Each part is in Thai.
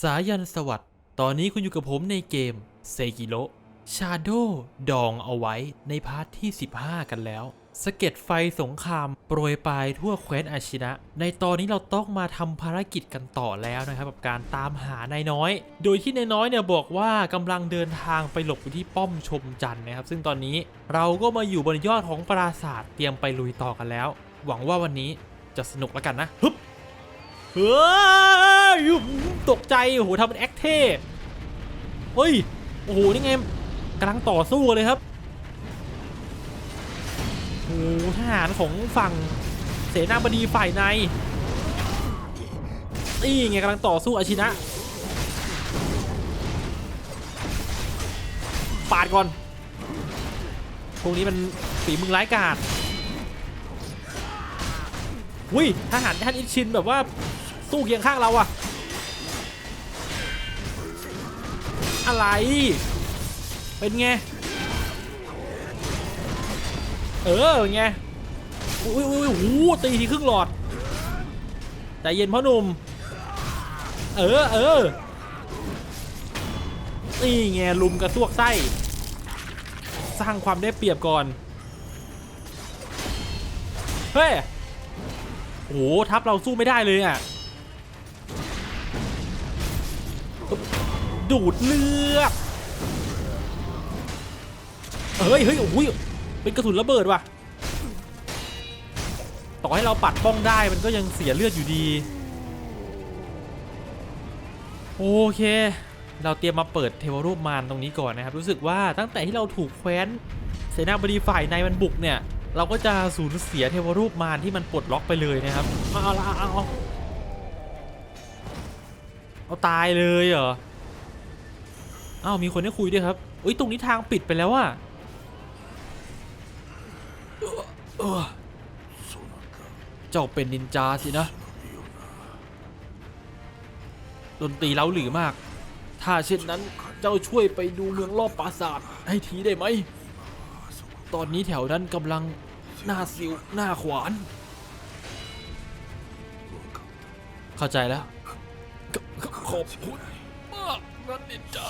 สายันสวัสดิ์ตอนนี้คุณอยู่กับผมในเกมเซกิโ s ชาโดดองเอาไว้ในพาร์ทที่ 15 กันแล้วสะเก็ดไฟสงครามโปรยปลายทั่วแคว้นอาชินะ ในตอนนี้เราต้องมาทำภารกิจกันต่อแล้วนะครับกับการตามหานายน้อย โดยที่นายน้อยเนี่ยบอกว่ากำลังเดินทางไปหลบอยู่ที่ป้อมชมจันทร์นะครับ ซึ่งตอนนี้เราก็มาอยู่บนยอดของปราสาทเตรียมไปลุยต่อกันแล้ว หวังว่าวันนี้จะสนุกแล้วกันนะฮึบ เฮ้ยตกใจโอ้โหทำเป็นแอคเท่เฮ้ยโอ้โหนี่ไงกำลังต่อสู้เลยครับโอ้โหทหารของฝั่งเสนาบดีฝ่ายในนี่ไงกำลังต่อสู้อาชินะปาดก่อนพวกนี้มันฝีมือร้ายกาจอุ้ยทหารท่านอิชินแบบว่า สู้เคียงข้างเราอะอะไร เป็นไง เออไงอุ้ยอุ้ยอุ้ยโอ้โหตีทีครึ่งหลอดแต่เย็นพ่อหนุ่ม เออเออนี่ไงลุมกระซวกไส้ สร้างความได้เปรียบก่อน เฮ้ยโอ้โหทับเราสู้ไม่ได้เลยอะ ดูดเลือดเฮ้ยเฮ้ยโอ้ยเป็นกระสุนระเบิดว่ะ ต่อให้เราปัดป้องได้มันก็ยังเสียเลือดอยู่ดี โอเค เราเตรียมมาเปิดเทวรูปมารตรงนี้ก่อนนะครับ รู้สึกว่าตั้งแต่ที่เราถูกแคว้นเสนาบดีฝ่ายในมันบุกเนี่ย เราก็จะสูญเสียเทวรูปมารที่มันปลดล็อกไปเลยนะครับ เอาเอาละเอา เอาตายเลยเหรออ้าวมีคนให้คุยด้วยครับเอ้ยตรงนี้ทางปิดไปแล้วอะเอ่อเอ่อเจ้าเป็นนินจาสินะดนตรีเล้าหรือมาก ถ้าเช่นนั้นเจ้าช่วยไปดูเมืองรอบปราสาทให้ทีได้ไหม ตอนนี้แถวนั้นกำลังหน้าสิวหน้าขวาน เข้าใจแล้ว ขขขอบคุณมากนันนินจา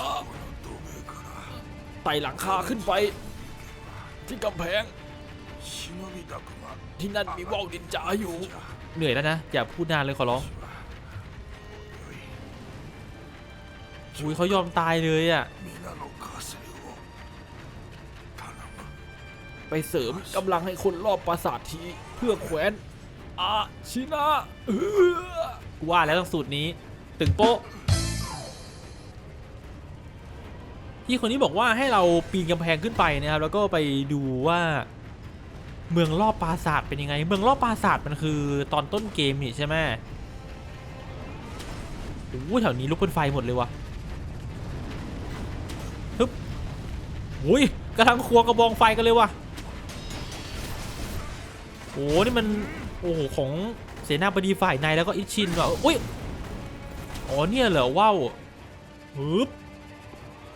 ไต่หลังคาขึ้นไป ที่กำแพง ที่นั่นมีว่าวนินจาอยู่ เหนื่อยแล้วนะ อย่าพูดนานเลยขอร้องอุ้ยเขายอมตายเลยอะ ไปเสริมกำลังให้คนรอบปราสาททีเพื่อแขวนอาชินะเออกูว่าแล้วต้องสูตรนี้ ตึงโป๊ะพี่คนนี้บอกว่าให้เราปีนกำแพงขึ้นไปนะครับ แล้วก็ไปดูว่า เมืองรอบปราสาทเป็นยังไง เมืองรอบปราสาทมันคือตอนต้นเกมนี่ใช่ไหมโอ้โหแถวนี้ลุกเป็นไฟหมดเลยวะฮึบอุ้ยกำลังควงกระบองไฟกันเลยวะโอ้โหนี่มันโอ้โหของเสนาบดีฝ่ายในแล้วก็อิชินว่ะอุ้ย อ๋อเนี่ยเหรอว้าวฮึบ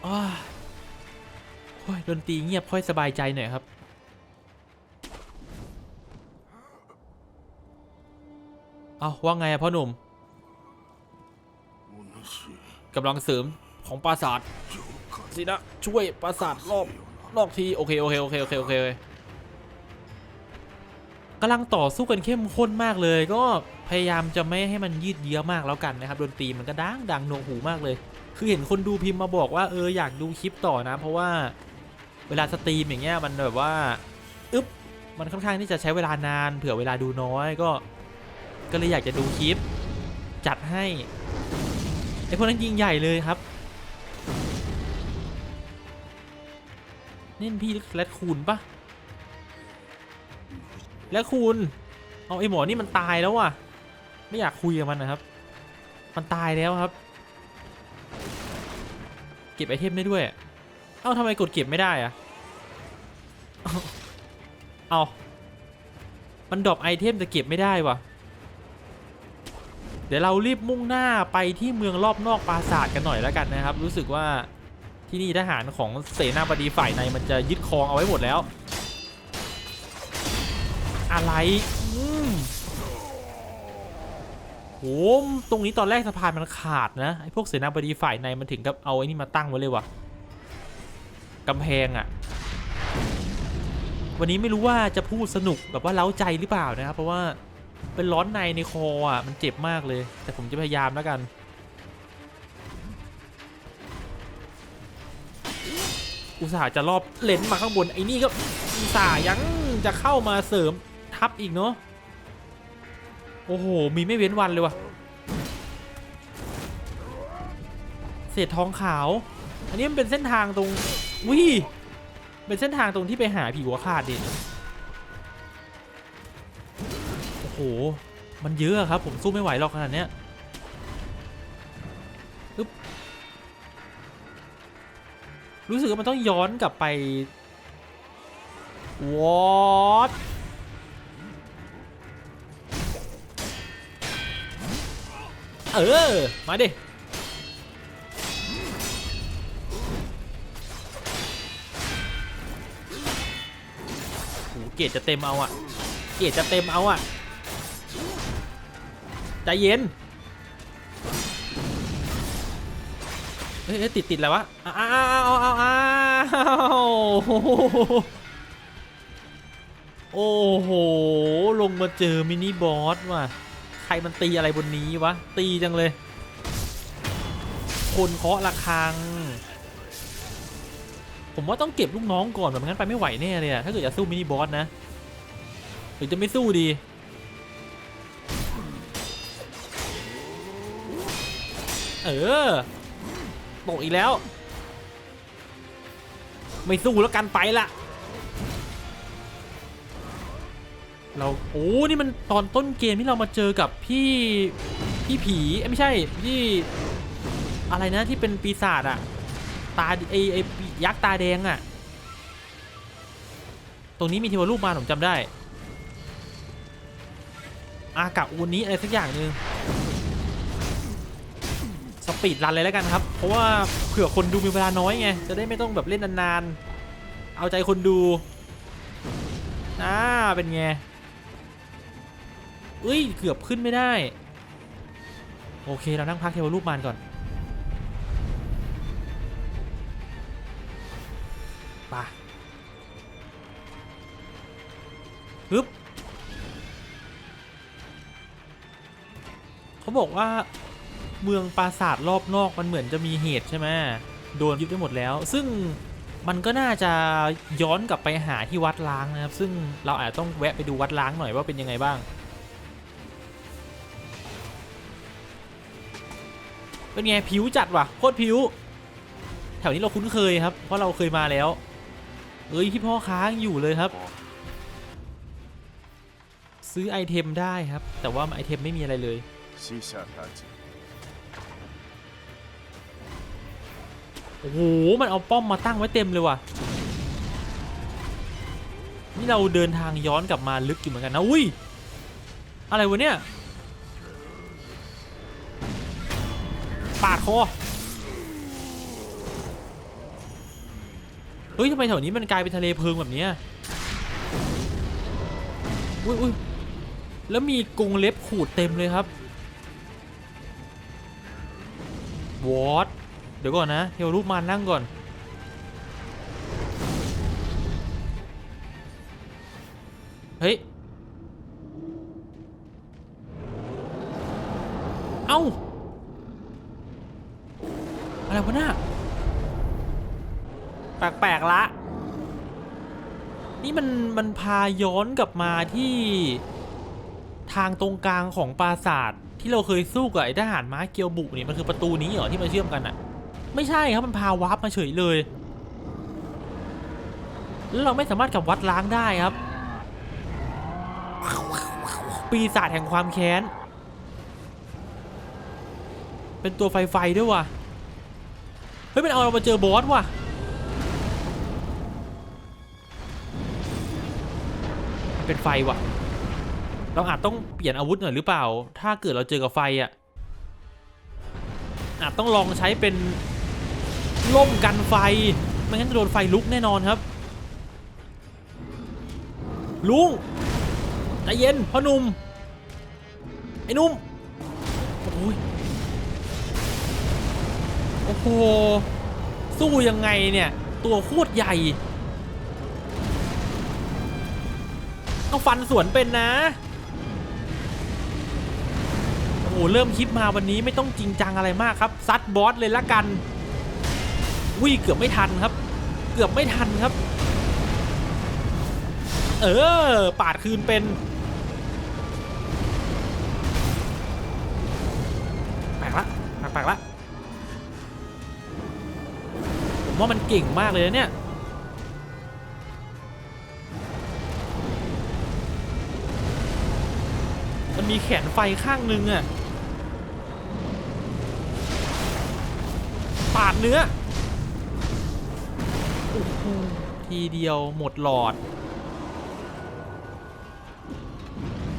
อ้าโอ้ยดนตรีเงียบค่อยสบายใจหน่อยครับ เอาว่าไงอะพ่อหนุ่มกำลังเสริมของปราสาทสินะ ช่วยปราสาทรอบนอกทีโอเคโอเคโอเคโอเคโอเคกำลังต่อสู้กันเข้มข้นมากเลยก็ พยายามจะไม่ให้มันยืดเยื้อมากแล้วกันนะครับดนตรีมันก็ดังดังหนวกหูมากเลย คือเห็นคนดูพิมพ์มาบอกว่าเอออยากดูคลิปต่อนะ เพราะว่าเวลาสตรีมอย่างเงี้ยมันแบบว่าอึ๊บมันค่อนข้างที่จะใช้เวลานาน เผื่อเวลาดูน้อยก็ ก็เลยอยากจะดูคลิป จัดให้ไอพวกนั้นยิงใหญ่เลยครับเนี่พี่แรดคูนปะแรดคูนเอาไอหมอนี่มันตายแล้วว่ะ ไม่อยากคุยกับมันนะครับ มันตายแล้วครับ เก็บไอเทมได้ด้วย เอ้าทำไมกดเก็บไม่ได้อะเอาเอามันดรอปไอเทมแต่เก็บไม่ได้วะเดี๋ยวเรารีบมุ่งหน้าไปที่เมืองรอบนอกปราสาทกันหน่อยแล้วกันนะครับ รู้สึกว่าที่นี่ทหารของเสนาบดีฝ่ายในมันจะยึดครองเอาไว้หมดแล้ว อะไรอืม โหตรงนี้ตอนแรกสะพานมันขาดนะไอ้พวกเสนาบดีฝ่ายในมันถึงกับเอาไอ้นี่มาตั้งไว้เลยว่ะกำแพงอะ่ะ วันนี้ไม่รู้ว่าจะพูดสนุกแบบว่าเล้าใจหรือเปล่านะครับเพราะว่าเป็นร้อนในในคออะมันเจ็บมากเลย แต่ผมจะพยายามแล้วกันอุตส่าห์จะรอบเลนมาข้างบนไอ้นี่ก็อุตส่าห์ยังจะเข้ามาเสริมทับอีกเนาะ โอ้โห มีไม่เว้นวันเลยว่ะ เศษทองขาว อันนี้มันเป็นเส้นทางตรงวิเป็นเส้นทางตรงที่ไปหาผีหัวขาดดิโอ้โห มันเยอะอะครับ ผมสู้ไม่ไหวหรอกขนาดเนี้ยอึ๊บรู้สึกว่ามันต้องย้อนกลับไปวอต เออ มาดิโอ้โหเกรจะเต็มเอาอะเกรจะเต็มเอาอะใจเย็น เฮ้ยเอ้ยติดติดอะไรวะอ้าวอ้าวอ้าวอ้าวอ้าวโอ้โห ลงมาเจอมินิบอสว่ะ ใครมันตีอะไรบนนี้วะ ตีจังเลย คนเคาะระฆัง ผมว่าต้องเก็บลูกน้องก่อนแบบงั้นไปไม่ไหวแน่เลยอะถ้าเกิดจะสู้มินิบอสนะ หรือจะไม่สู้ดีเออตกอีกแล้ว ไม่สู้แล้วกันไปละ เราโอ้นี่มันตอนต้นเกมที่เรามาเจอกับพี่พี่ผีไม่ใช่พี่อะไรนะที่เป็นปีศาจอะตาไอไอยักษ์ตาแดงอะตรงนี้มีเทวรูปมาผมจำได้ อากะอูนี้อะไรสักอย่างหนึ่งสปีดรันเลยแล้วกันครับ เพราะว่าเผื่อคนดูมีเวลาน้อยไง จะได้ไม่ต้องแบบเล่นนานๆ เอาใจคนดูอ่าเป็นไง เอ้ย เกือบขึ้นไม่ได้ โอเค เรานั่งพักเทวรูปมานก่อนไปะฮึบเขาบอกว่าเมืองปราสาทรอบนอกมันเหมือนจะมีเหตุใช่ไหมโดนยึดไปหมดแล้ว ซึ่งมันก็น่าจะย้อนกลับไปหาที่วัดล้างนะครับ ซึ่งเราอาจจะต้องแวะไปดูวัดล้างหน่อยว่าเป็นยังไงบ้าง เป็นไงผิวจัดวะโคตรผิว แถวนี้เราคุ้นเคยครับ เพราะเราเคยมาแล้วเอ้ยที่พ่อค้างอยู่เลยครับ ซื้อไอเทมได้ครับ แต่ว่าไอเทมไม่มีอะไรเลยโอ้โหมันเอาป้อมมาตั้งไว้เต็มเลยว่ะนี่เราเดินทางย้อนกลับมาลึกอยู่เหมือนกันนะอุ้ยอะไรวะเนี่ย ปาดคอเฮ้ยทำไมแถวนี้มันกลายเป็นทะเลเพลิงแบบนี้อุ้ยอุ้ยแล้วมีกรงเล็บขูดเต็มเลยครับวอตเดี๋ยวก่อนนะเทวรูปมารนั่งก่อน เฮ้ย เอ้า อะไรวะน่ะแปลกๆละ นี่มันมันพาย้อนกลับมาที่ทางตรงกลางของปราสาทที่เราเคยสู้กับไอ้ทหารม้าเกียวบุนี่มันคือประตูนี้เหรอที่มาเชื่อมกันอะไม่ใช่ครับมันพาวาร์ปมาเฉยเลยแล้วเราไม่สามารถกลับวัดล้างได้ครับ ปีศาจแห่งความแค้น เป็นตัวไฟไฟด้วยว่ะ ฮ้ยมันเอาเรามาเจอบอสว่ะเป็นไฟว่ะ เราอาจต้องเปลี่ยนอาวุธหน่อยหรือเปล่า ถ้าเกิดเราเจอกับไฟอะ อาจต้องลองใช้เป็นล่มกันไฟ ไม่งั้นจะโดนไฟลุกแน่นอนครับ ลุงใจเย็นพ่อหนุ่ม ไอ้นุ่ม โอ้ย หสู้ยังไงเนี่ย ตัวโคตรใหญ่ต้องฟันสวนเป็นนะโอ้โหเริ่มคลิปมาวันนี้ไม่ต้องจริงจังอะไรมากครับ ซัดบอสเลยละกันวิเกือบไม่ทันครับ เกือบไม่ทันครับ เออ ปาดคืนเป็น ว่ามันเก่งมากเลยนะเนี่ยมันมีแขนไฟข้างหนึงอะปาดเนื้อโอ้โหทีเดียวหมดหลอด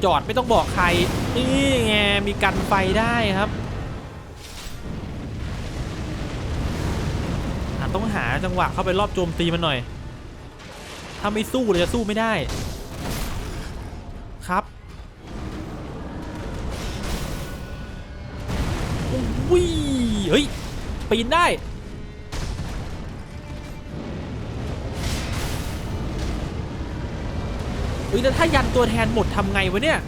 จอดไม่ต้องบอกใคร นี่ไงมีกันไฟได้ครับ ต้องหาจังหวะเข้าไปรอบโจมตีมันหน่อย ถ้าไม่สู้เลยจะสู้ไม่ได้ ครับโอ้ยเฮ้ย ปีนได้ เฮ้ย แล้วถ้ายันตัวแทนหมดทำไงวะเนี่ย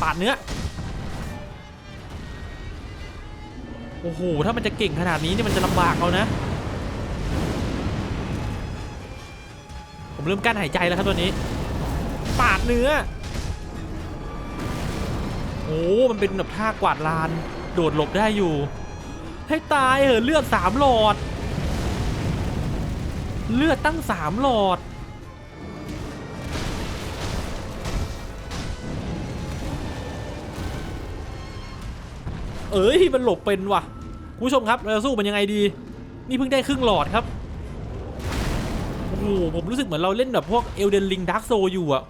ปาดเนื้อ อ้โห ถ้ามันจะเก่งขนาดนี้นี่มันจะลำบากเอานะ ผมเริ่มกั้นหายใจแล้วครับตัวนี้ ปาดเนื้อ โอ้มันเป็นแบบท่ากวาดลาน โดดหลบได้อยู่ ให้ตายเหอะเลือดสามหลอด เลือดตั้งสามหลอดเอ้ย มันหลบเป็นว่ะ คุณผู้ชมครับเราจะสู้มันยังไงดี นี่เพิ่งได้ครึ่งหลอดครับโอ้โหผมรู้สึกเหมือนเราเล่นแบบพวกเอลเดนลิงดักโซอยู่อะ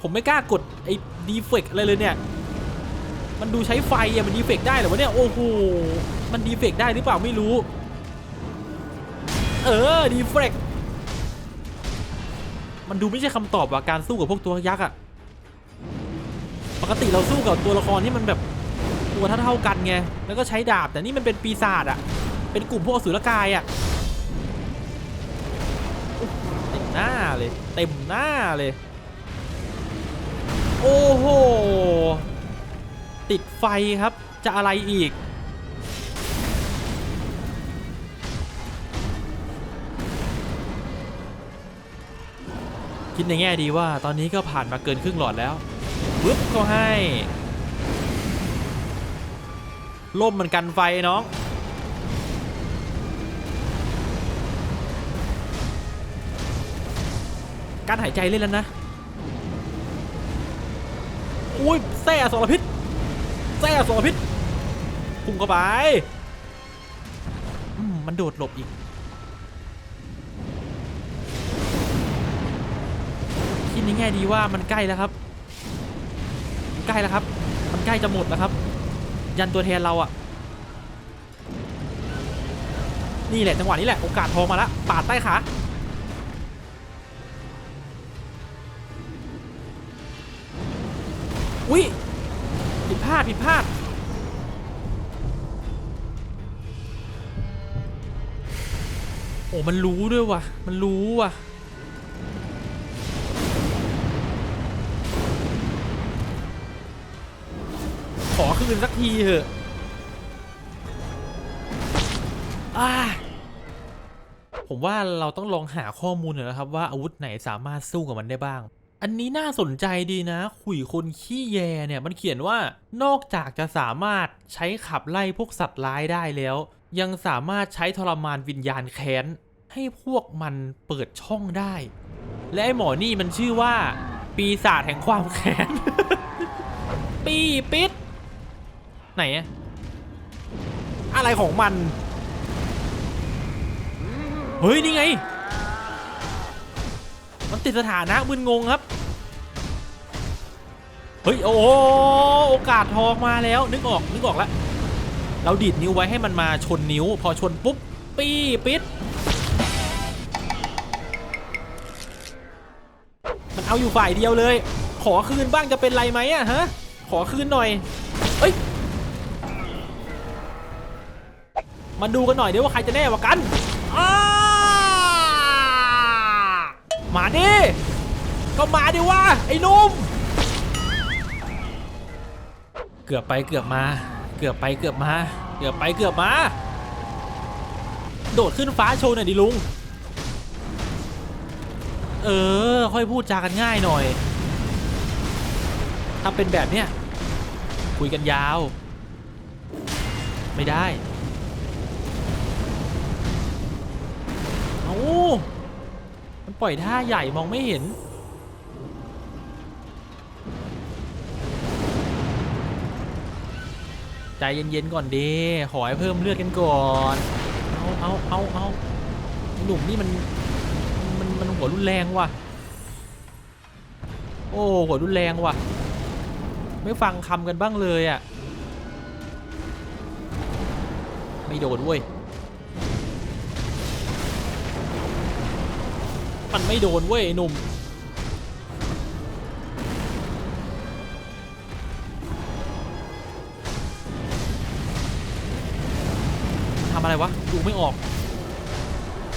ผมไม่กล้ากดไอ้ดีเฟกอะไรเลยเนี่ย มันดูใช้ไฟอะมันดีเฟกได้หรอวะเนี่ยโอ้โหมันดีเฟกได้หรือเปล่าไม่รู้ เออดีเฟกมันดูไม่ใช่คำตอบว่ะการสู้กับพวกตัวยักษ์อะปกติเราสู้กับตัวละครที่มันแบบ ตัวเท่าๆกันไง แล้วก็ใช้ดาบแต่นี่มันเป็นปีศาจอะเป็นกลุ่มพวกอสุรกายอะเต็มหน้าเลย เต็มหน้าเลย โอ้โห ติดไฟครับ จะอะไรอีกคิดในแง่ดีว่าตอนนี้ก็ผ่านมาเกินครึ่งหลอดแล้วปึ๊บก็ให้ ล่มมันกันไฟน้องการหายใจเล่นแล้วนะอุ้ยแส่สารพิษแส่สารพิษพุ่งเข้าไปอืมมันโดดหลบอีก คิดในแง่ดีว่ามันใกล้แล้วครับ ใกล้แล้วครับ มันใกล้จะหมดแล้วครับ ยันตัวแทนเราอะนี่แหละจังหวะนี้แหละโอกาสทองมาแล้วปาดใต้ขาอุ้ยผิดพลาดผิดพลาดโอ้มันรู้ด้วยว่ะ มันรู้ว่ะ คืนสักทีเถอะผมว่าเราต้องลองหาข้อมูลหน่อยนะครับ ว่าอาวุธไหนสามารถสู้กับมันได้บ้าง อันนี้น่าสนใจดีนะ ขุยคนขี้แยเนี่ยมันเขียนว่านอกจากจะสามารถใช้ขับไล่พวกสัตว์ร้ายได้แล้ว ยังสามารถใช้ทรมานวิญญาณแค้น ให้พวกมันเปิดช่องได้ และไอหมอนี่มันชื่อว่า ปีศาจแห่งความแค้น ปีปิด ไหนอะอะไรของมัน เฮ้ย นี่ไง มันติดสถานะมึนงงครับ เฮ้ย โอ้โหโอกาสทองมาแล้ว นึกออกนึกออกแล้ว เราดีดนิ้วไว้ให้มันมาชนนิ้ว พอชนปุ๊บ ปีปิด มันเอาอยู่ฝ่ายเดียวเลยขขอคืนบ้างจะเป็นไรไหมอะฮะ ขอคืนหน่อย เอ้ย มาดูกันหน่อยเดี๋ยวว่าใครจะแน่กว่ากันมาดิ ก็มาดิว่าไอ้นุ่ม เกือบไปเกือบมา เกือบไปเกือบมา เกือบไปเกือบมา โดดขึ้นฟ้าโชว์หน่อยดิลุง เออ ค่อยพูดจากันง่ายหน่อยถ้าเป็นแบบเนี้ยคุยกันยาว ไม่ได้ เอามันปล่อยท่าใหญ่มองไม่เห็น ใจเย็นๆก่อนดีขอให้เพิ่มเลือดกันก่อน เอาเอาเอาเอาหนุ่มนี่มันมันมันหัวรุนแรงว่ะ โอ้หัวรุนแรงว่ะ ไม่ฟังคำกันบ้างเลยอะ ไม่โดนเว้ย มันไม่โดนเว้ยหนุ่มมันทำอะไรวะ ดูไม่ออก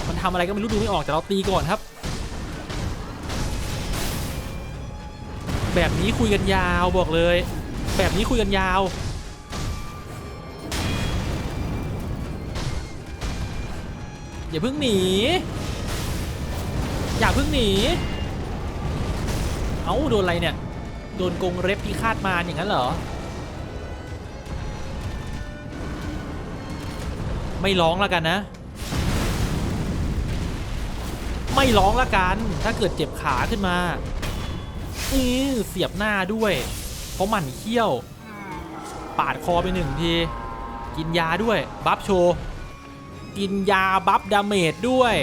มันทำอะไรก็ไม่รู้ดูไม่ออกแต่เราตีก่อนครับ แบบนี้คุยกันยาวบอกเลย แบบนี้คุยกันยาวอย่าเพิ่งหนี อย่าเพิ่งหนี เอ้าโดนอะไรเนี่ย โดนกงเร็บพิฆาตมาอย่างนั้นเหรอ ไม่ร้องแล้วกันนะ ไม่ร้องแล้วกัน ถ้าเกิดเจ็บขาขึ้นมาอือเสียบหน้าด้วย เพราะหมันเขี้ยว ปาดคอไปหนึ่งที กินยาด้วย บัฟโช กินยาบัฟดาเมจด้วย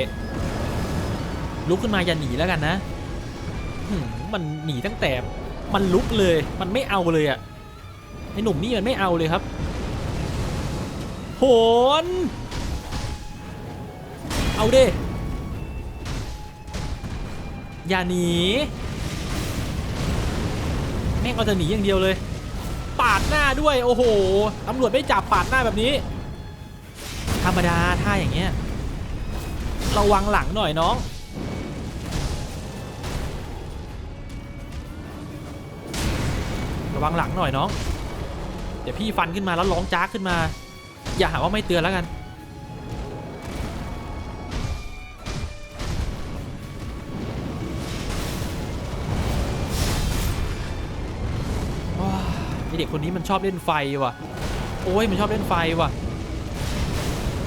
ลุกขึ้นมาอย่าหนีแล้วกันนะมันหนีตั้งแต่มันลุกเลย มันไม่เอาเลยอะไอหนุ่มนี่มันไม่เอาเลยครับโหนเอาเดิอย่าหนีแม่งก็จะหนีอย่างเดียวเลย ปาดหน้าด้วยโอ้โหตำรวจไม่จับปาดหน้าแบบนี้ ธรรมดาท่าอย่างเงี้ยระวังหลังหน่อยน้อง วังหลังหน่อยน้อง เดี๋ยวพี่ฟันขึ้นมาแล้วร้องจ้าขึ้นมา อย่าหาว่าไม่เตือนแล้วกัน ว้าไอเด็กคนนี้มันชอบเล่นไฟว่ะ โอ้ยมันชอบเล่นไฟว่ะ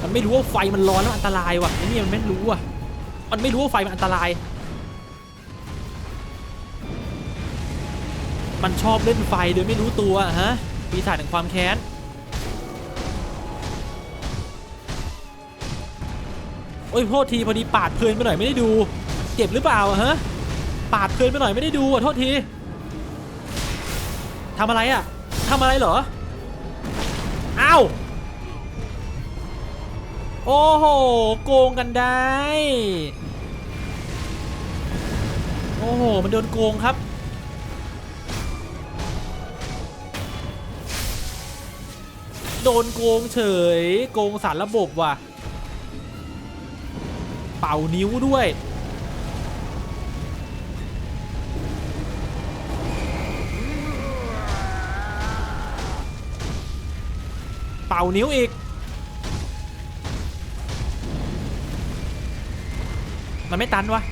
มันไม่รู้ว่าไฟมันร้อนแล้วอันตรายว่ะไอ้นี่มันไม่รู้อะ มันไม่รู้ว่าไฟมันอันตราย มันชอบเล่นไฟโดยไม่รู้ตัวฮะปีศาจแห่งความแค้นโอ้ยโทษทีพอดีปาดเพลินไปหน่อยไม่ได้ดู เจ็บหรือเปล่าอะฮะปาดเพลินไปหน่อยไม่ได้ดูอะโทษทีทำอะไรอะทำอะไรเหรออ้าวโอ้โหโกงกันได้ โอ้โห มันโดนโกงครับ โดนโกงเฉย โกงสารระบบว่ะ เป่านิ้วด้วย เป่านิ้วอีก มันไม่ตันวะ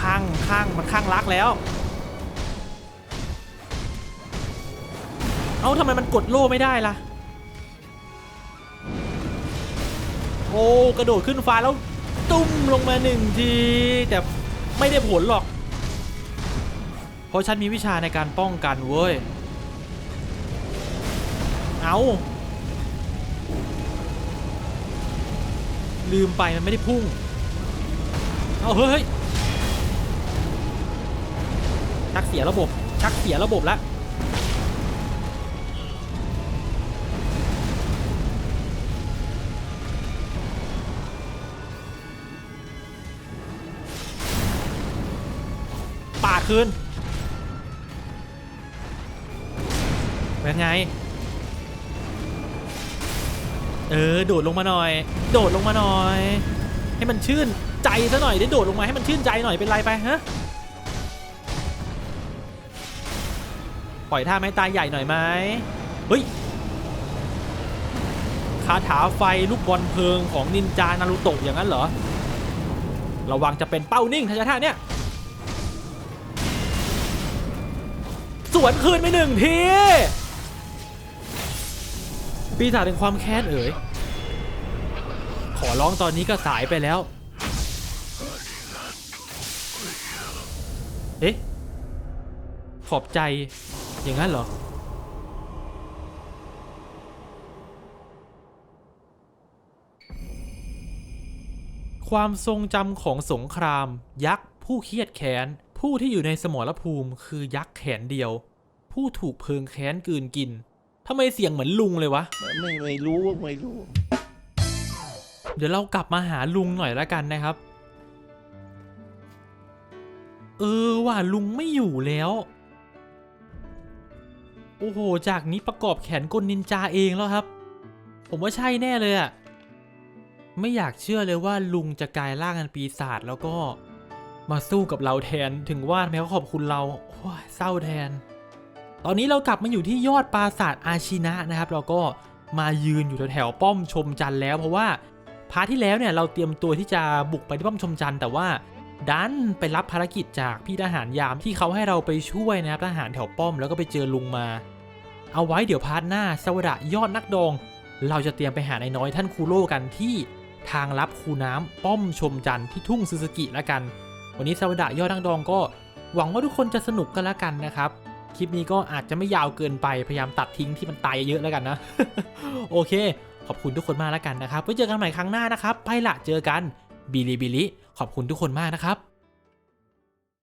ข้างข้างมันข้างรักแล้ว เอาทำไมมันกดโล่ไม่ได้ล่ะ โอ้กระโดดขึ้นฟ้าแล้วตุ้มลงมาหนึ่งที แต่ไม่ได้ผลหรอก เพราะฉันมีวิชาในการป้องกันเว้ย เอาลืมไปมันไม่ได้พุ่ง เอาเฮ้ยชักเสียระบบ ชักเสียระบบแล้ว คืนเป็นไง เออ โดดลงมาหน่อย โดดลงมาหน่อย ให้มันชื่นใจซะหน่อยได้โดดลงมาให้มันชื่นใจหน่อยเป็นไรไปฮะปล่อยท่าไม้ตายใหญ่หน่อยไหมเฮ้ยคาถาไฟลูกบอลเพลิงของนินจานารูโตะอย่างนั้นเหรอ ระวังจะเป็นเป้านิ่งทัชท่าเนี่ย วนคืนไปหนึ่งที ปีศาจเป็นความแค้นเอ๋ย ขอร้องตอนนี้ก็สายไปแล้ว เอ๊ะ ขอบใจอย่างนั้นเหรอ ความทรงจำของสงคราม ยักษ์ผู้เครียดแค้นผู้ที่อยู่ในสมรภูมิคือยักษ์แขนเดียว ผู้ถูกเพลิงแค้นกลืนกินทำไมเสียงเหมือนลุงเลยวะ ไม่ไม่รู้ไม่รู้ เดี๋ยวเรากลับมาหาลุงหน่อยละกันนะครับ เออว่าลุงไม่อยู่แล้ว โอ้โห จากนี้ประกอบแขนกลนินจาเองแล้วครับ ผมว่าใช่แน่เลยอะไม่อยากเชื่อเลยว่าลุงจะกลายร่างเป็นปีศาจแล้วก็มาสู้กับเราแทนถึงว่าแม้เขาขอบคุณเราโอ้ยเศร้าแทน ตอนนี้เรากลับมาอยู่ที่ยอดปราสาทอาชินะนะครับ เราก็มายืนอยู่แถวๆป้อมชมจันทร์แล้ว เพราะว่าพาร์ทที่แล้วเนี่ยเราเตรียมตัวที่จะบุกไปที่ป้อมชมจันทร์แต่ว่าดันไปรับภารกิจจากพี่ทหารยามที่เขาให้เราไปช่วยนะครับทหารแถวป้อมแล้วก็ไปเจอลุงมา เอาไว้เดี๋ยวพาร์ทหน้าสวดะยอดนักดอง เราจะเตรียมไปหานายน้อยท่านคูโร่กันที่ทางลับคูน้ำป้อมชมจันทร์ที่ทุ่งซูซูกิแล้วกัน วันนี้สวดะยอดนักดองก็ หวังว่าทุกคนจะสนุกกันแล้วกันนะครับ คลิปนี้ก็อาจจะไม่ยาวเกินไปพยายามตัดทิ้งที่มันตายเยอะๆแล้วกันนะ โอเค ขอบคุณทุกคนมากแล้วกันนะครับไว้เจอกันใหม่ครั้งหน้านะครับ ไปละเจอกันบิลิบิลิขอบคุณทุกคนมากนะครับ